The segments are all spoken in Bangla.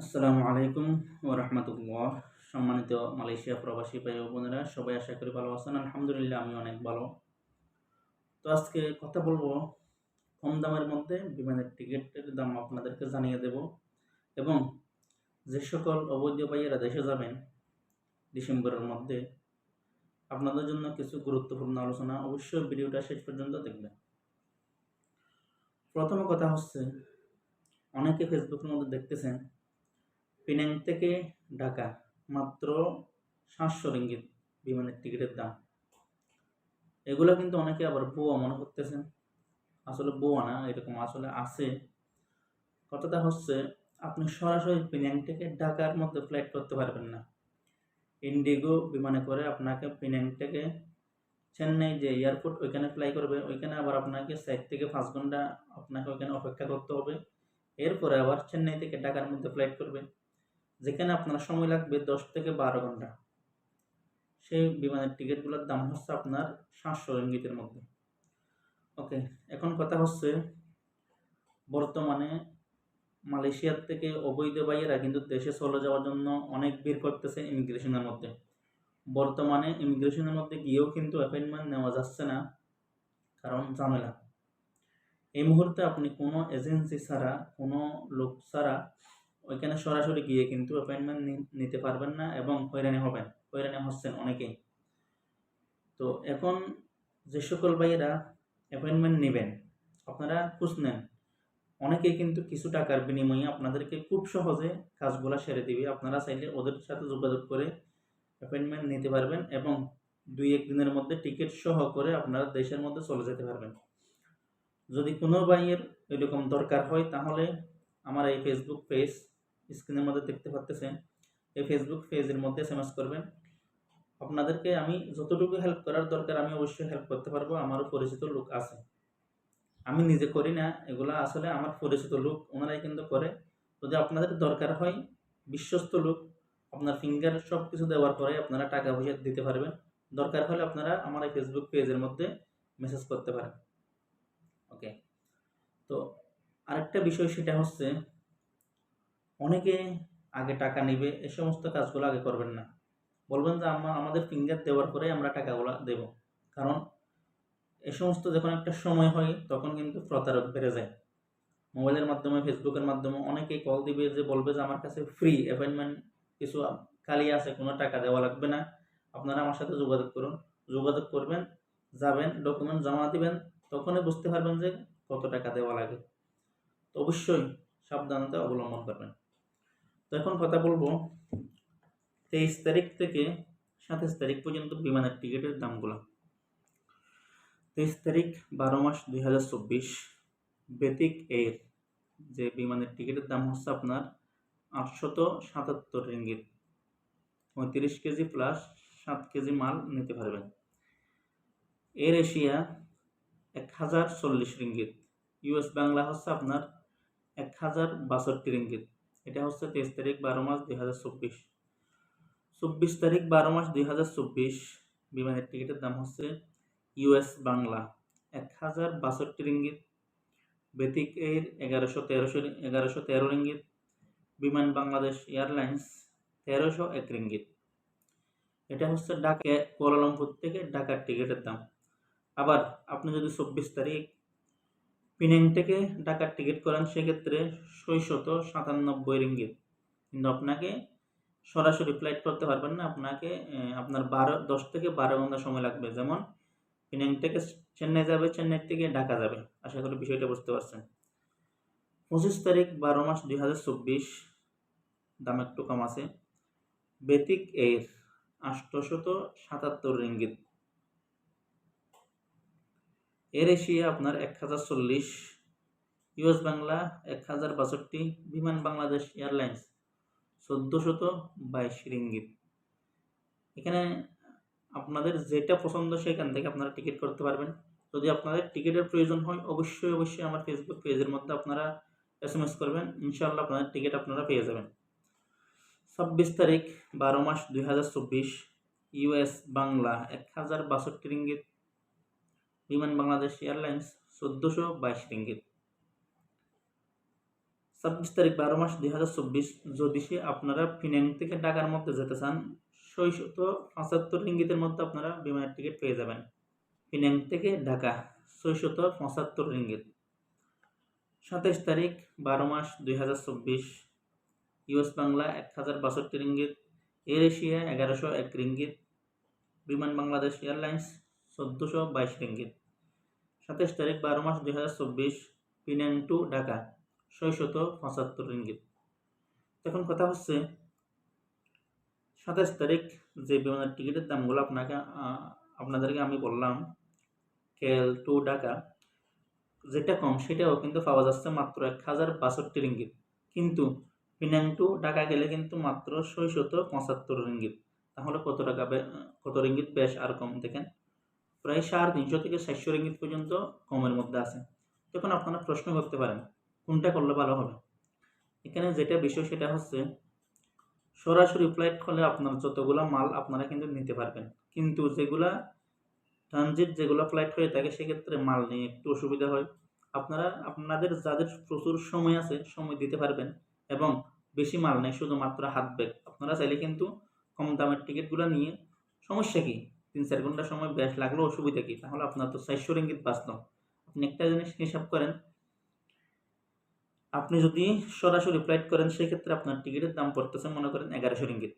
আসসালামু আলাইকুম ও রহমতুল্লাহ। সম্মানিত মালয়েশিয়া প্রবাসী ভাই বোনেরা, সবাই আশা করি ভালো আছেন। আলহামদুলিল্লাহ আমি অনেক ভালো। তো আজকে কথা বলব কম দামের মধ্যে বিমানের টিকিটের দাম আপনাদেরকে জানিয়ে দেব এবং যে সকল অবৈধ ভাইয়েরা দেশে যাবেন ডিসেম্বরের মধ্যে, আপনাদের জন্য কিছু গুরুত্বপূর্ণ আলোচনা অবশ্যই ভিডিওটা শেষ পর্যন্ত দেখবেন। প্রথম কথা হচ্ছে, অনেকে ফেসবুকের মধ্যে দেখতেছেন পেনাং থেকে ঢাকা, মাত্র সাতশো রিঙ্গিত বিমানের টিকিটের দাম। এগুলো কিন্তু অনেকে আবার বুয়া মনে করতেছেন। আসলে বুয়া না, এরকম আসলে আছে। কথাটা হচ্ছে, আপনি সরাসরি পেনাং থেকে ঢাকার মধ্যে ফ্লাইট করতে পারবেন না। ইন্ডিগো বিমানে করে আপনাকে পেনাং থেকে চেন্নাই যে এয়ারপোর্ট ওইখানে ফ্লাই করবে। ওইখানে আবার আপনাকে সাইড থেকে পাঁচ ঘণ্টা আপনাকে ওইখানে অপেক্ষা করতে হবে। এরপরে আবার চেন্নাই থেকে ঢাকার মধ্যে ফ্লাইট করবে। যেখানে আপনার সময় লাগবে দশ থেকে বারো ঘণ্টা। সেই বিমানের টিকিটগুলোর দাম হচ্ছে আপনার সাতশো রিঙ্গিতের মধ্যে। ওকে, এখন কথা হচ্ছে বর্তমানে মালয়েশিয়ার থেকে অবৈধ বাইয়েরা কিন্তু দেশে চলে যাওয়ার জন্য অনেক ভিড় করতেছে ইমিগ্রেশনের মধ্যে। বর্তমানে ইমিগ্রেশনের মধ্যে গিয়েও কিন্তু অ্যাপয়েন্টমেন্ট নেওয়া যাচ্ছে না, কারণ ঝামেলা। এই মুহূর্তে আপনি কোনো এজেন্সি ছাড়া, কোনো লোক ছাড়া ওইখানে সরাসরি গিয়ে কিন্তু অ্যাপয়েন্টমেন্ট নিতে পারবেন না এবং হয়রানি হবেন। হয়রানি হচ্ছেন অনেকেই। তো এখন যে সকল ভাইয়েরা অ্যাপয়েন্টমেন্ট নেবেন, আপনারা খোঁজ নেন। অনেকেই কিন্তু কিছু টাকার বিনিময়ে আপনাদেরকে খুব সহজে কাজগুলো সেরে দিবে। আপনারা চাইলে ওদের সাথে যোগাযোগ করে অ্যাপয়েন্টমেন্ট নিতে পারবেন এবং দুই এক দিনের মধ্যে টিকিট সহ করে আপনারা দেশের মধ্যে চলে যেতে পারবেন। যদি কোনো ভাইয়ের এরকম দরকার হয় তাহলে আমার এই ফেসবুক পেজ স্ক্রিনের মধ্যে দেখতে পাচ্তেছেন এই ফেসবুক পেজের মধ্যে এস করবেন। আপনাদেরকে আমি যতটুকু হেল্প করার দরকার, আমি অবশ্যই হেল্প করতে পারব। আমারও পরিচিত লোক আছে। আমি নিজে করি না, এগুলা আসলে আমার পরিচিত লোক, ওনারাই কিন্তু করে। যদি আপনাদের দরকার হয়, বিশ্বস্ত লোক, আপনার ফিঙ্গার সব কিছু দেওয়ার পরে আপনারা টাকা পয়সা দিতে পারবেন। দরকার হলে আপনারা আমার এই ফেসবুক পেজের মধ্যে মেসেজ করতে পারেন। ওকে তো আরেকটা বিষয় সেটা হচ্ছে অনেকে আগে টাকা নেবে, এ সমস্ত কাজগুলো আগে করবেন না। বলবেন যে আমরা আমাদের ফিঙ্গার দেওয়ার পরে আমরা টাকাগুলো দেব। কারণ এ সমস্ত যখন একটা সময় হয়, তখন কিন্তু প্রতারক বেড়ে যায়। মোবাইলের মাধ্যমে, ফেসবুকের মাধ্যমে অনেকেই কল দিবে যে, বলবে যে, আমার কাছে ফ্রি অ্যাপয়েন্টমেন্ট কিছু খালি আছে, কোনো টাকা দেওয়া লাগবে না। আপনারা আমার সাথে যোগাযোগ করুন। যোগাযোগ করবেন, যাবেন ডকুমেন্ট জমা দিবেন, তখনই বুঝতে পারবেন যে, কত টাকা দেওয়া লাগে। তো অবশ্যই সাবধানতা অবলম্বন করবেন। তো এখন কথা বলব তেইশ তারিখ থেকে সাতাশ তারিখ পর্যন্ত বিমানের টিকিটের দামগুলো। তেইশ তারিখ বারো মাস দুই হাজার চব্বিশ বেতিক এর যে বিমানের টিকিটের দাম হচ্ছে আপনার আটশত সাতাত্তর রিঙ্গিত। পঁয়ত্রিশ কেজি প্লাস সাত কেজি মাল নিতে পারবেন। এর এশিয়া এক হাজার চল্লিশ রিঙ্গিত। ইউএস বাংলা হচ্ছে আপনার এক হাজার বাষট্টি রিঙ্গিত। এটা হচ্ছে তেইশ তারিখ বারো মাস দুই হাজার চব্বিশ। চব্বিশ তারিখ বারো মাস দুই হাজার চব্বিশ, বিমানের টিকিটের দাম হচ্ছে ইউএস বাংলা। এক হাজার বাষট্টি রিঙ্গিত, বেতিক এর এগারোশো তেরোশো এগারোশো তেরো রিঙ্গিত, বিমান বাংলাদেশ এয়ারলাইন্স তেরোশো এক রিঙ্গিত। এটা হচ্ছে ঢাকা, কোয়ালালামপুর থেকে ঢাকার টিকিটের দাম। আবার আপনি যদি চব্বিশ তারিখ পিনেং থেকে ঢাকার টিকিট করেন সেক্ষেত্রে ছয়শত সাতানব্বই রিঙ্গিত। কিন্তু আপনাকে সরাসরি ফ্লাইট করতে পারবেন না, আপনাকে আপনার বারো, দশ থেকে বারো ঘণ্টা সময় লাগবে। যেমন পিনাং থেকে চেন্নাই যাবে, চেন্নাই থেকে ঢাকা যাবে। আশা করি বিষয়টা বুঝতে পারছেন। পঁচিশ তারিখ, বারো মাস দুই হাজার চব্বিশ, দাম একটু কম আছে। বেতিক এর আষ্টশত সাতাত্তর রিঙ্গিত। এর এশিয়া আপনার এক হাজার চল্লিশ ইউএস বাংলা এক হাজার বাষট্টি, বিমান বাংলাদেশ এয়ারলাইন্স চোদ্দোশত বাইশ রিঙ্গিত। এখানে আপনাদের যেটা পছন্দ সেখান থেকে আপনারা টিকিট করতে পারবেন। যদি আপনাদের টিকিটের প্রয়োজন হয়, অবশ্যই অবশ্যই আমার ফেসবুক পেজের মধ্যে আপনারা এস এম এস করবেন। ইনশাআল্লাহ আপনাদের টিকিট আপনারা পেয়ে যাবেন। ছাব্বিশ তারিখ, বারো মাস দুই হাজার চব্বিশ ইউএস বাংলা এক হাজার বাষট্টি রিঙ্গিত। বিমান বাংলাদেশ এয়ারলাইন্স চোদ্দোশো বাইশ রিঙ্গিত। ছাব্বিশ তারিখ বারো মাস দুই হাজার চব্বিশ, যদি সে আপনারা ফিনাং থেকে ঢাকার মধ্যে যেতে চান, ছয়শত পঁচাত্তর রিঙ্গিতের মধ্যে আপনারা বিমানের টিকিট পেয়ে যাবেন। ফিনাং থেকে ঢাকা, ছয়শত পঁচাত্তর রিঙ্গিত। সাতাইশ তারিখ বারো মাস দুই হাজার চব্বিশ ইউএস বাংলা এক হাজার বাষট্টি রিঙ্গিত এয়ার এশিয়া এগারোশো এক রিঙ্গিত বিমান বাংলাদেশ এয়ারলাইন্স চোদ্দোশো বাইশ রিঙ্গিত। সাতাইশ তারিখ বারো মাস দুই হাজার চব্বিশ পিনাং টু ঢাকা, ছয়শত পঁচাত্তর রিঙ্গিত। এখন কথা হচ্ছে সাতাশ তারিখ যে বিমানের টিকিটের দামগুলো আপনাকে আপনাদেরকে আমি বললাম, কেএল টু ঢাকা, যেটা কম সেটাও কিন্তু পাওয়া যাচ্ছে মাত্র এক হাজার বাষট্টি রিঙ্গিত। কিন্তু পিনাং টু ঢাকা গেলে কিন্তু মাত্র ছয়শত পঁচাত্তর রিঙ্গিত। তাহলে কত টাকা কত রিঙ্গিত বেশ আর কম দেখেন। প্রায় সাড়ে তিনশো থেকে চারশো রিঙ্গিত পর্যন্ত কমের মধ্যে আছে। তখন আপনারা প্রশ্ন করতে পারেন, কোনটা করলে ভালো হবে? এখানে যেটা বিষয় সেটা হচ্ছে, সরাসরি ফ্লাইট করলে আপনার যতগুলো মাল আপনারা কিন্তু নিতে পারবেন। কিন্তু যেগুলা ট্রানজিট যেগুলো ফ্লাইট হয়ে থাকে, সেক্ষেত্রে মাল নিয়ে একটু অসুবিধা হয়। আপনারা, আপনাদের যাদের প্রচুর সময় আছে, সময় দিতে পারবেন এবং বেশি মাল নেই, শুধুমাত্র হাত ব্যাগ। আপনারা চাইলে কিন্তু কম দামের টিকিটগুলো নিয়ে, সমস্যা কি? তিন চার ঘণ্টা সময় ব্যাস লাগল অসুবিধা কি? তাহলে আপনার তো চারশো রিঙ্গিত বাঁচলো আপনি একটা জিনিস হিসাব করেন, আপনি যদি সরাসরি ফ্লাইট করেন, সেক্ষেত্রে আপনার টিকিটের দাম পড়তেছে মনে করেন এগারোশো রিঙ্গিত।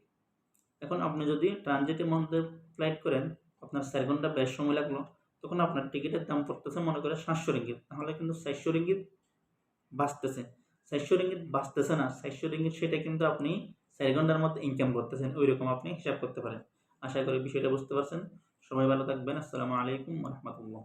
এখন আপনি যদি ট্রানজিটের মধ্যে ফ্লাইট করেন, আপনার চার ঘণ্টা বেশ সময় লাগল, তখন আপনার টিকিটের দাম পড়তেছে মনে করেন সাতশো রিঙ্গিত। তাহলে কিন্তু চারশো রিঙ্গিত বাঁচতেছে। চারশো রিঙ্গিত বাঁচতেছে না। চারশো রিঙ্গিত সেটা কিন্তু আপনি চার ঘণ্টার মধ্যে ইনকাম করতেছেন। ওই রকম আপনি হিসাব করতে পারেন। আশা করি বিষয়টা বুঝতে পারছেন। সবাই ভালো থাকবেন। আসসালামু আলাইকুম রহমতুল্লাহ।